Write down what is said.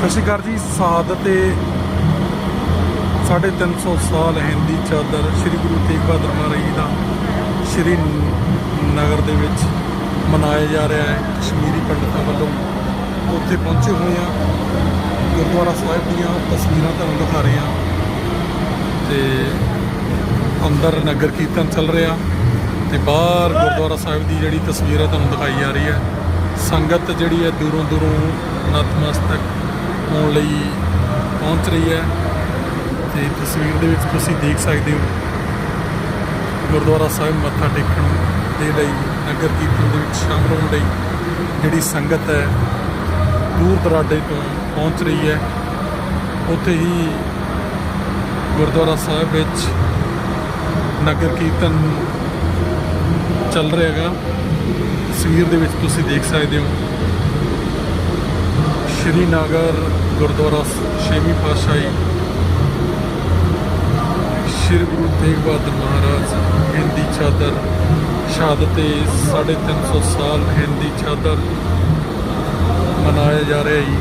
ਸਤਿ ਸ਼੍ਰੀ ਅਕਾਲ ਜੀ ਸ਼ਹਾਦਤ ਤੇ 350 ਸਾਲ ਹਿੰਦੀ ਚਾਦਰ ਸ੍ਰੀ ਗੁਰੂ ਤੇਗ ਬਹਾਦਰ ਮਹਾਰਾਜ ਜੀ ਦਾ ਸ੍ਰੀ ਨਗਰ ਦੇ ਵਿੱਚ ਮਨਾਇਆ ਜਾ ਰਿਹਾ ਹੈ, ਕਸ਼ਮੀਰੀ ਪੰਡਤਾਂ ਵੱਲੋਂ। ਉੱਥੇ ਪਹੁੰਚੇ ਹੋਏ ਆ ਗੁਰਦੁਆਰਾ ਸਾਹਿਬ ਦੀਆਂ ਤਸਵੀਰਾਂ ਤੁਹਾਨੂੰ ਦਿਖਾ ਰਹੇ ਹਾਂ। ਤੇ ਅੰਦਰ ਨਗਰ ਕੀਰਤਨ ਚੱਲ ਰਿਹਾ ਤੇ ਬਾਹਰ ਗੁਰਦੁਆਰਾ ਸਾਹਿਬ ਦੀ ਜਿਹੜੀ ਤਸਵੀਰ ਹੈ, ਤੁਹਾਨੂੰ ਦਿਖਾਈ ਜਾ ਰਹੀ ਹੈ। ਸੰਗਤ ਜਿਹੜੀ ਹੈ ਦੂਰੋਂ ਦੂਰੋਂ ਨਤਮਸਤਕ ਹੋਣ ਲਈ ਪਹੁੰਚ ਰਹੀ ਹੈ ਤੇ ਤਸਵੀਰ ਦੇ ਵਿੱਚ ਤੁਸੀਂ ਦੇਖ ਸਕਦੇ ਹੋ ਗੁਰਦੁਆਰਾ ਸਾਹਿਬ ਮੱਥਾ ਟੇਕਣ ਦੇ ਲਈ, ਨਗਰ ਕੀਰਤਨ ਦੇ ਵਿੱਚ ਸ਼ਾਮਲ ਹੋਣ ਲਈ ਜਿਹੜੀ ਸੰਗਤ ਹੈ, ਦੂਰ ਦਰਾਡੇ ਤੋਂ ਪਹੁੰਚ ਰਹੀ ਹੈ। ਉੱਥੇ ਹੀ ਗੁਰਦੁਆਰਾ ਸਾਹਿਬ ਵਿੱਚ ਨਗਰ ਕੀਰਤਨ ਚੱਲ ਰਿਹਾ ਹੈਗਾ। ਤਸਵੀਰ ਦੇ ਵਿੱਚ ਤੁਸੀਂ ਦੇਖ ਸਕਦੇ ਹੋ ਸ਼੍ਰੀ ਨਗਰ ਗੁਰਦੁਆਰਾ ਛੇਵੀਂ ਪਾਤਸ਼ਾਹੀ। ਸ਼੍ਰੀ ਗੁਰੂ ਤੇਗ ਬਹਾਦਰ ਮਹਾਰਾਜ ਹਿੰਦੀ ਚਾਦਰ ਸ਼ਹਾਦਤ ਤੇ 350 ਸਾਲ ਹਿੰਦੀ ਚਾਦਰ ਮਨਾਇਆ ਜਾ ਰਿਹਾ ਜੀ।